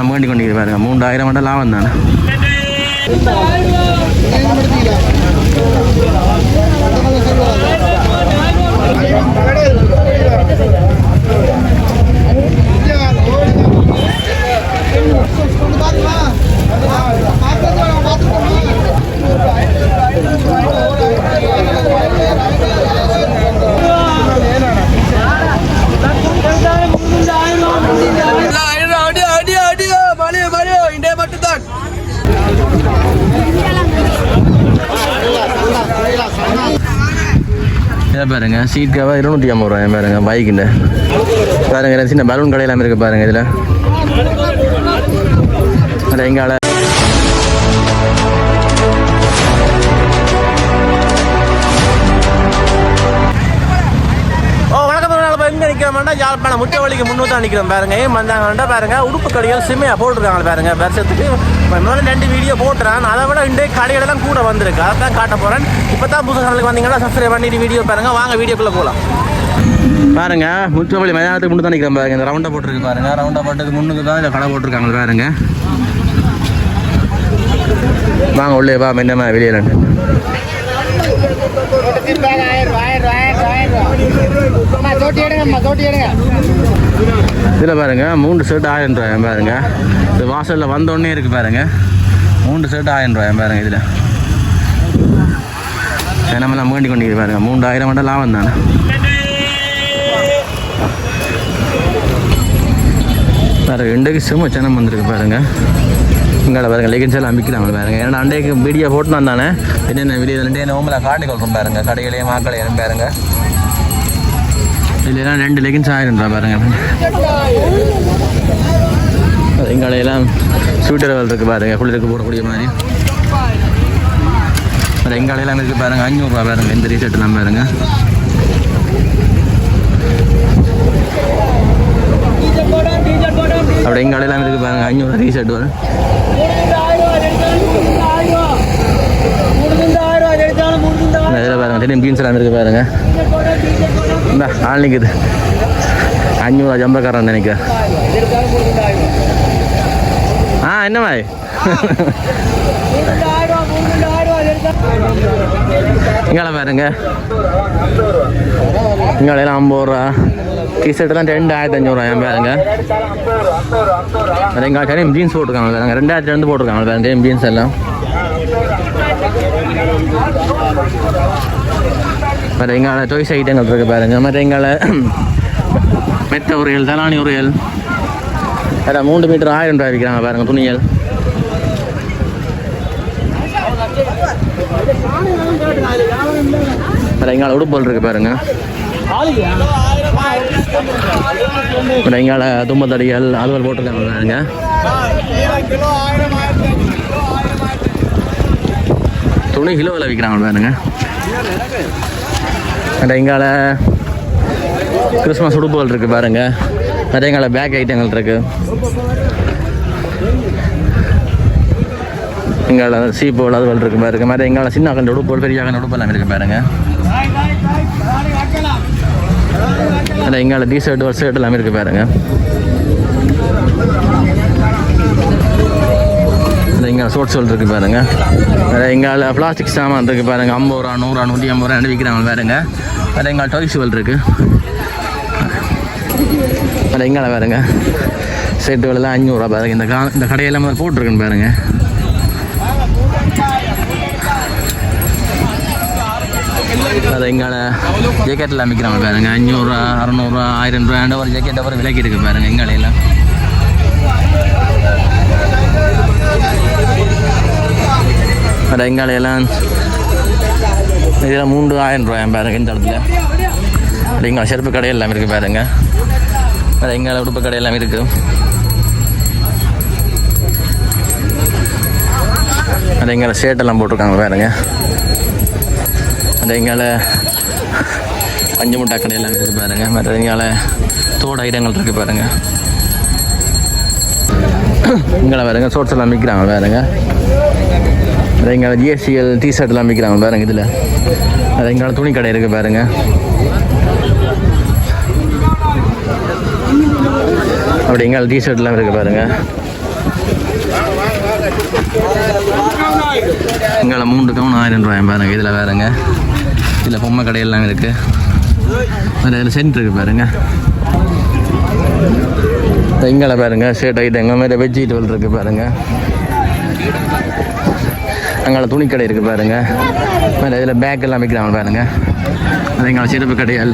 நம்ம வேண்டி கொண்டு பாருங்க மூன்றாயிரம் மட்டும் லாபம் தானே அடி அடி அடி மணி மணி இண்டே மட்டும்தான் இதை பாருங்க சீட் கவர் இருநூற்றி ஐம்பது ரூபாய் பாருங்க பைக்கில் பாருங்க சின்ன பலூன் கடையெல்லாம் இருக்கு பாருங்க இதில். அட எங்கால ஓ எங்கே நிற்கிறோம்னா யாழ்ப்பாணம் முட்டை வழிக்கு முன்னூற்றா நிற்கிறோம் பாருங்க. ஏன் வந்தாங்கன்னா பாருங்க உடுப்பு கடைகள் செம்மையாக போட்டுருக்காங்க பாருங்க வருஷத்துக்கு. இப்போ முதல்ல ரெண்டு வீடியோ போட்டுறேன். அதை விட இன்றைய கடைகளெல்லாம் கூட வந்திருக்கு. அதை தான் காட்ட போகிறேன் இப்போ தான் புதுசு சேனலுக்கு வந்தீங்கன்னா சப்ஸ்கிரைப் பண்ணிட்டு வீடியோ பாருங்கள் வாங்க வீடியோக்குள்ளே போகலாம் பாருங்க முற்றவழி மைதானத்துக்கு முன்னு தான் நிற்கிறேன் பாருங்க. இந்த ரவுண்டை போட்டிருக்கு பாருங்க. ரவுண்டை போட்டதுக்கு முன்னுக்கு தான் கடை போட்டிருக்காங்க பாருங்க. வாங்க உள்ளே வா என்னம்மா வெளியே இதில் பாருங்க மூன்று ஷர்ட் ஆயிரம் ரூபாய் பாருங்க. இது வாசலில் வந்தோடனே இருக்கு பாருங்க. மூன்று ஷர்ட் ஆயிரம் ரூபாய் பாருங்க இதில். தினமெல்லாம் நம்ம வேண்டி கொண்டு பாருங்க. மூன்றாயிரம் மட்டும் லாபம் தானே? பாருங்க இன்றைக்கு சும்மா சனம் வந்திருக்கு பாருங்க. இங்கே பாருங்க லெகின்ஸ் எல்லாம் விற்கிறாங்க பாருங்க. ஏன்னா அண்டைக்கு வீடியோ போட்டு வந்தானே என்னென்ன வீடியோ ரெண்டே நோம்பில் காட்டி கொடுக்கும் பாருங்க. கடைகளையும் மாக்களையும் பாருங்க. இதுலாம் ரெண்டு லெகின்ஸ் ஆயிரம் ரூபா பாருங்க எங்களையெல்லாம் ஸ்வீட்டர்கள் இருக்குது பாருங்க குளிருக்கு போடக்கூடிய மாதிரி அப்புறம் எங்களையெல்லாம் இருக்குது பாருங்க அஞ்சூறுரூவா பாருங்க இந்த ரீசெட்லாம் பாருங்க அப்படி எங்களையெல்லாம் இருக்குது பாருங்க அஞ்சூறு ரீசெட் வரும் இதில் பாருங்க தெரியும் பீன்ஸ் எல்லாம் இருக்கு பாருங்க இந்த ஆள் நிற்குது அஞ்சூறு ஜம்பக்காரன் நினைக்க ஆ என்ன மாதிரி இங்கே பாருங்க. இங்கே ஐம்பது ரூபா. டிஷர்ட் தான் ரெண்டு ஆயிரத்தி அஞ்சூறுவா என் பாருங்க. எங்கள் கரையும் ஜீன்ஸ் போட்டிருக்காங்க பாருங்க. ரெண்டாயிரத்தி ரெண்டு போட்டிருக்காங்க பாருங்க ஜீன்ஸ் எல்லாம். மற்ற எங்கால டொய்ஸ் ஐட்டங்கள் இருக்கு பாருங்க. மற்ற எங்களை மெத்த உரையல் தலானி உரையல் அதான் மூன்று மீட்டர் ஆயிரம் ரூபாய் விற்கிறாங்க பாருங்க துணியல் மற்ற எங்கால உடுப்பல் இருக்கு பாருங்க. எங்கால தும்பத்தடிகள் அதுவல் போட்டிருக்காங்க பாருங்க. துணி கிலோவில் விற்கிறாங்க பாருங்க. வேறு எங்கால கிறிஸ்மஸ் உடுப்புகள் இருக்குது பாருங்க. நிறைய எங்கால பேக் ஐட்டங்கள் இருக்கு. எங்கால சீப்பு அதுவல் இருக்கு பாருங்க. மாதிரி எங்கால சின்ன கண்டு உடுப்புகள் பெரிய கண்டு உடுப்பெல்லாம் இருக்கு பாருங்க. அதில் எங்கால டி ஷர்ட் ஒரு ஷர்ட் எல்லாமே இருக்கு பாருங்க. இங்கே ஷோர்ட் சோல் இருக்குது பாருங்க. வேறு எங்கால் பிளாஸ்டிக் சாமான் இருக்குது பாருங்க ஐம்பது ரூபா நூறுரூவா நூற்றி ஐம்பது ரூபா விற்கிறாங்க பாருங்க. வேறு எங்கால் டாய் சுவல் இருக்குது வேறு எங்கால பாருங்க செட்டு விலை அஞ்சூறுரூவா பாருங்க. இந்த கா இந்த கடையெல்லாம் முதல்ல போட்டிருக்குன்னு பாருங்க. அது எங்கால ஜேக்கெட்டில் அமைக்கிறாங்க பாருங்க அஞ்சூறுரூவா அறநூறுவா ஆயிரம் ரூபா ஒரு ஜேக்கெட் அப்புறம் விலைக்கு இருக்குது பாருங்க எங்காலையெல்லாம் அது எங்காலையெல்லாம் இதெல்லாம் மூன்று ஆயிரம் ரூபாய் பாருங்க இந்த இடத்துல அது செருப்பு கடை எல்லாம் இருக்குது பாருங்க ரெங்கால உடுப்பு கடை எல்லாம் இருக்குது அது எங்கால ஷர்ட்டெல்லாம் போட்டிருக்காங்க பாருங்க அது எங்கால பஞ்சு முட்டா கடையெல்லாம் இருக்குது பாருங்க மற்ற எங்கால தோடு ஐட்டங்கள் இருக்குது பாருங்க இங்கே பாருங்க சோட்ஸ் எல்லாம் விற்கிறாங்க பாருங்க அது எங்கால ஜிஎஸ்சிஎல் டிஷர்ட்லாம் எல்லாம் விற்கிறாங்க பாருங்க இதில். அது எங்கால துணி கடை இருக்குது பாருங்க. அப்படி எங்கால டிஷர்ட்லாம் இருக்குது பாருங்க. இங்கே மூன்று கவுன் ஆயிரம் ரூபாய் பாருங்க இதில் வேறுங்க இதில் பொம்மை கடையெல்லாம் இருக்குது அதில் சென்ட் இருக்குது பாருங்க. இங்கே பாருங்க ஷர்ட் ஐட்டங்க மாதிரி வெஜிடபிள் இருக்குது பாருங்கள் அங்கே துணி கடை இருக்குது பாருங்கள் மேலே இதில் பேக் எல்லாம் விற்கிறாங்க பாருங்கள் அது எங்களை சிறப்பு கடைகள்.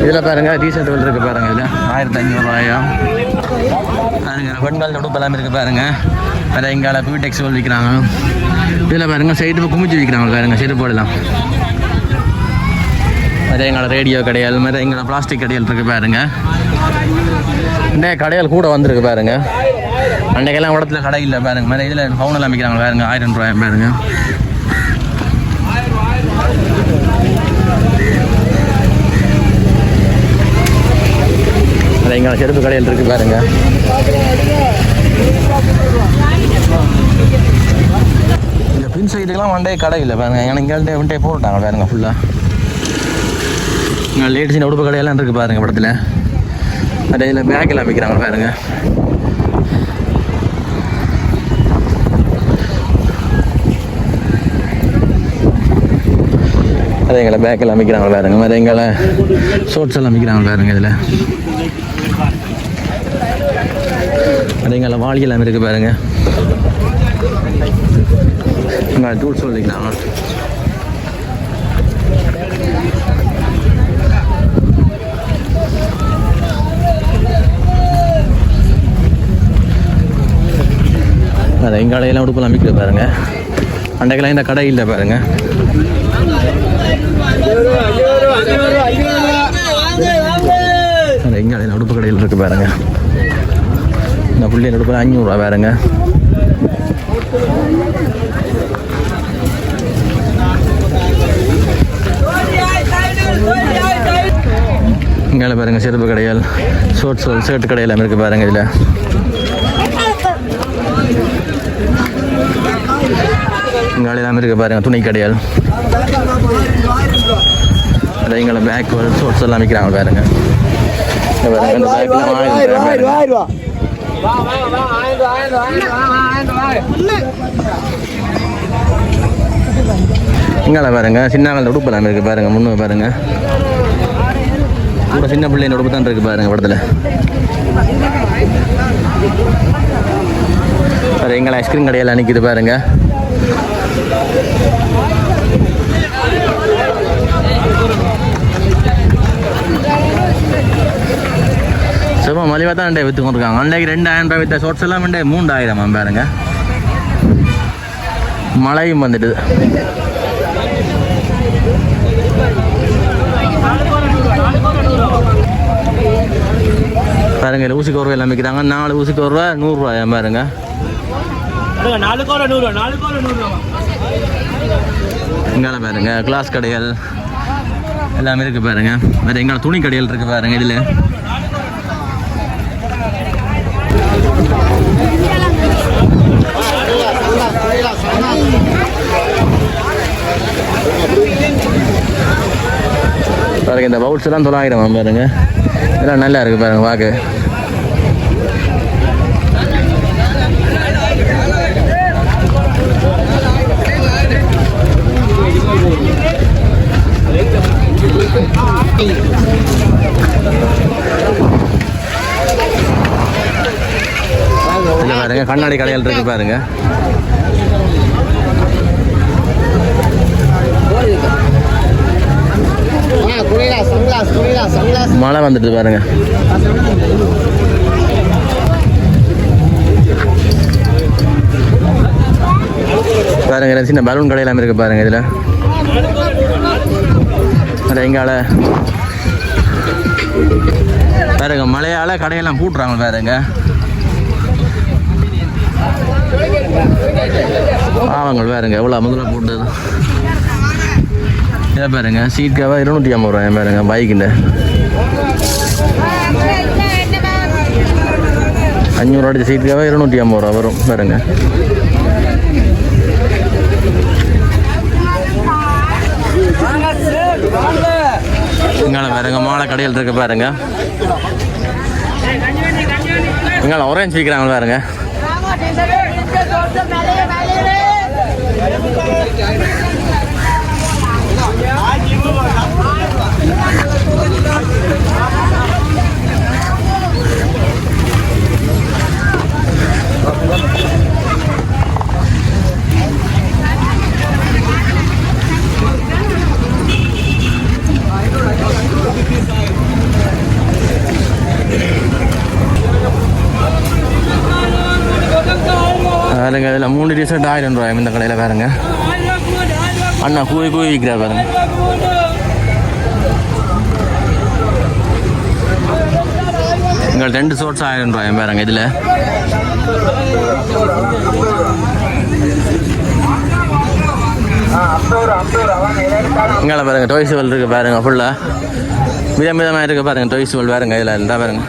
இதில் பாருங்கள் டீஷர்ட்டுகள் இருக்குது பாருங்க. பெண்கள் உடுப்பெல்லாம் இருக்குது பாருங்கள் வேறு எங்கால பியூடெக்ஸ் விற்கிறாங்க இதில் பாருங்கள் சைடு குமிச்சு விற்கிறாங்க பாருங்கள் செருப்போடலாம் வேறு எங்களோட ரேடியோ கடையால் மாதிரி எங்களோட பிளாஸ்டிக் கடைகள் இருக்குது பாருங்கள் இந்த கடையால் கூட வந்திருக்கு பாருங்க. அன்றைக்கெல்லாம் உடத்துல கடை இல்லை பாருங்க. மாதிரி இதில் ஃபவுனெல்லாம் விற்கிறாங்க பாருங்க ஆயிரம் ரூபாய் பாருங்க. அது எங்களோட செருப்பு கடையில் இருக்கு பாருங்க. இந்த பின் சைடுக்கெல்லாம் வண்டே கடை இல்லை பாருங்க. எனக்கு கேள்வி வண்டே போட்டாங்க பாருங்க ஃபுல்லாக இங்கே லேடிஸின் உடுப்பு கடையெல்லாம் இருக்கு பாருங்க படத்தில். அதே இதில் பேக் எல்லாம் விற்கிறாங்க பாருங்க. அதே எங்களை பேக்கெல்லாம் அமைக்கிறாங்க விற்கிறாங்க பாருங்க. அதே எங்களை ஷோட்ஸ் எல்லாம் விற்கிறாங்க பாருங்க இதில். அதே எங்களை வாளி எல்லாம் இருக்கு பாருங்க. இங்கே டூல்ஸ் விற்கிறாங்க எங்கள் கடையெல்லாம் உடுப்பெல்லாம் விற்கிற பாருங்க. அண்டைக்கெல்லாம் இந்த கடை இல்லை பாருங்க. அது எங்கள் கடையில் உடுப்பு கடையில் இருக்கு பாருங்க. இந்த புள்ளியில் உடுப்பில் அஞ்சூறுரூவா வேறுங்க. இங்கே பாருங்க செருப்பு கடைகள் ஷோர்ட்ஸ் ஷர்ட் கடையில் இருக்கு பாருங்கள் இதில். இங்கே எல்லாமே இருக்கு பாருங்கள் துணி கடைகள். அது எங்களை பேக் ஷோர்ட்ஸ் எல்லாம் விற்கிறாங்க பாருங்க. இங்க பாருங்க இந்த பேக்லாம் ஆயிரம் ரூபாய் பாருங்க. இங்கே பாருங்க சின்ன உடுப்பு தான் இருக்கு பாருங்க முன்னு பாருங்க. கூட சின்ன பிள்ளைங்க உடுப்பு தான் இருக்கு பாருங்க படத்தில். பாரு எங்களை ஐஸ்கிரீம் கடையில் நிற்கிது பாருங்க. சும்மா மலிவாக தான் ரெண்டே விற்று கொண்டிருக்காங்க. அன்றைக்கு ரெண்டாயிரம் ரூபாய் வித்த ஷோட்ஸ் எல்லாம் ரெண்டே மூண்டாயிரம் பாருங்க. மழையும் வந்துடுது பாருங்க ஊசிக்கு ஒரு எல்லாம் விற்கிறாங்க நாலு ஊசிக்கு ஒரு ரூபா நூறுரூவா பாருங்க. இங்கால பாருங்க கிளாஸ் கடைகள். எல்லாமே இருக்கு பாருங்க. வேற எங்கால துணி கடைகள் இருக்கு பாருங்க இதுல. பாருங்க இந்த பவுல்ஸ் எல்லாம் தொள்ளாயிரம் பாருங்க. இதெல்லாம் நல்லா இருக்கு பாருங்க வாக்கு. பாருங்க கண்ணாடி கடைகள் இருக்கு பாருங்க. மழை வந்துட்டு பாருங்க. பாருங்க சின்ன பலூன் கடையெல்லாம் இருக்கு பாருங்க இதுல. அது எங்கால பாருங்க மழையால கடையெல்லாம் பூட்டுறாங்க பாருங்க. பாவங்கள் பாருங்க எவ்வளோ முதல்ல போட்டது. இதை பாருங்க சீட் கவர் இருநூற்றி ஐம்பது ரூபாய் பாருங்க பைக்கில் அஞ்சூறு அடிச்ச சீட்டுக்காக இருநூற்றி ஐம்பது ரூபா வரும் பாருங்க. இங்கே பாருங்க மாலை கடையில் இருக்கு பாருங்க. இங்கே ஒரேஞ்ச் விற்கிறாங்க பாருங்க. கடையில் மூணு டிஷர்ட் ஆயிரம் ரூபாயும் இந்த கடையில் பாருங்க. அண்ணா கூவி கூவி விற்கிறா பாருங்க. எங்கள் ரெண்டு ஷோட்ஸ் ஆயிரம் ரூபாயும் பாருங்க இதில். இங்கே பாருங்க டொய்ஸ் வேல் இருக்கு பாருங்க ஃபுல்லாக விதம் விதமாக இருக்கு பாருங்க டொய்ஸ் வேல் பாருங்க இதில் இருந்தால் பாருங்க.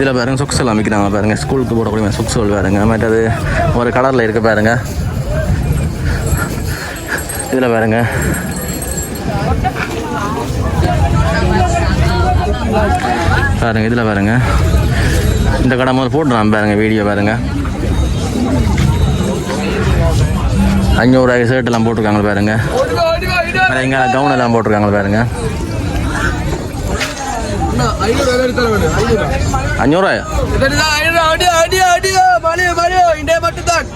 இதில் பாருங்க சொக்ஸ் எல்லாம் விற்கிறாங்க பாருங்க ஸ்கூலுக்கு போடக்கூடிய சொக்ஸ் வேல் பாருங்க. மற்றது ஒரு கலரில் இருக்கு பாருங்க. இதில் பாருங்க. பாருங்க இதில் பாருங்க. இந்த கடை முதல்ல போட்டுறான் பாருங்க வீடியோ பாருங்க. அஞ்சூறு ஷர்ட் எல்லாம் போட்டிருக்காங்க பாருங்க. ஓடிவா ஓடிவா ஓடிவா வேற எங்க கவுன் எல்லாம் போட்டிருக்காங்க பாருங்க அண்ணா ஐநூறு வேலை எடுத்தாலும் வேணும் ஐநூறு அஞ்சூறுவாயா இதுதான் ஐநூறு அடி அடி அடி மலையோ மலையோ இண்டே மட்டும்தான்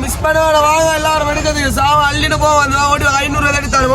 மிஸ் பண்ண வாங்க எல்லாரும் எடுக்கிறதுக்கு சாவ அள்ளிட்டு போவாங்க ஓடி ஐநூறு வேலை எடுத்தாலும்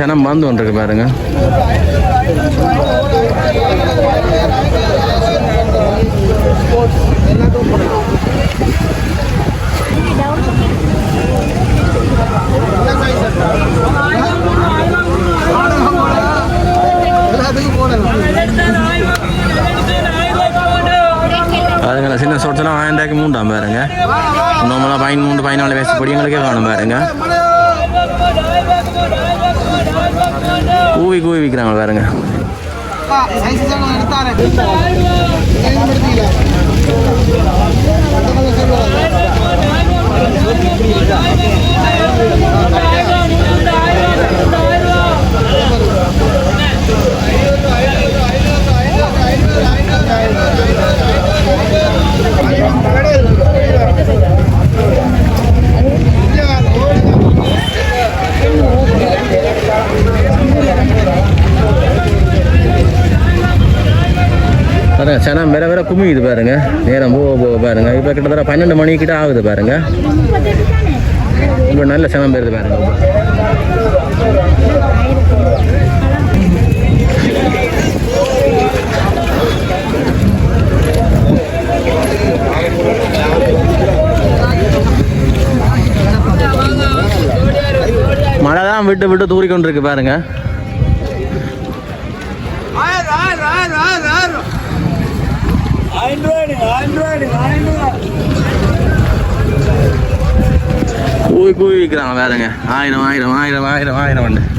ஜனம் வந்து ஒன்று பாருங்க. பாருங்க சின்ன சொட்ஸ்லாம் ஆயிரம் ரூபாய்க்கு மூண்டாம் பாருங்க நார்மலாக பயன் மூன்று பதினாலு வயசு பொடியங்களுக்கே காணும் பாருங்க. கூவி கூவி விற்கிறாங்க பாருங்க. பாருங்க சனா வேற வேற குமிக்குது பாருங்க. நேரம் போக போக பாருங்க. இப்போ கிட்டத்தட்ட பன்னெண்டு மணிக்கிட்ட ஆகுது பாருங்க. இப்போ நல்ல சனம் பெறுது பாருங்க. மழை தான் விட்டு விட்டு தூரிக்கொண்டிருக்கு பாருங்க. போய் போய் விற்கிறாங்க வேறங்க ஆயிரம் ஆயிரம் ஆயிரம் ஆயிரம் ஆயிரம் ஆயிரம்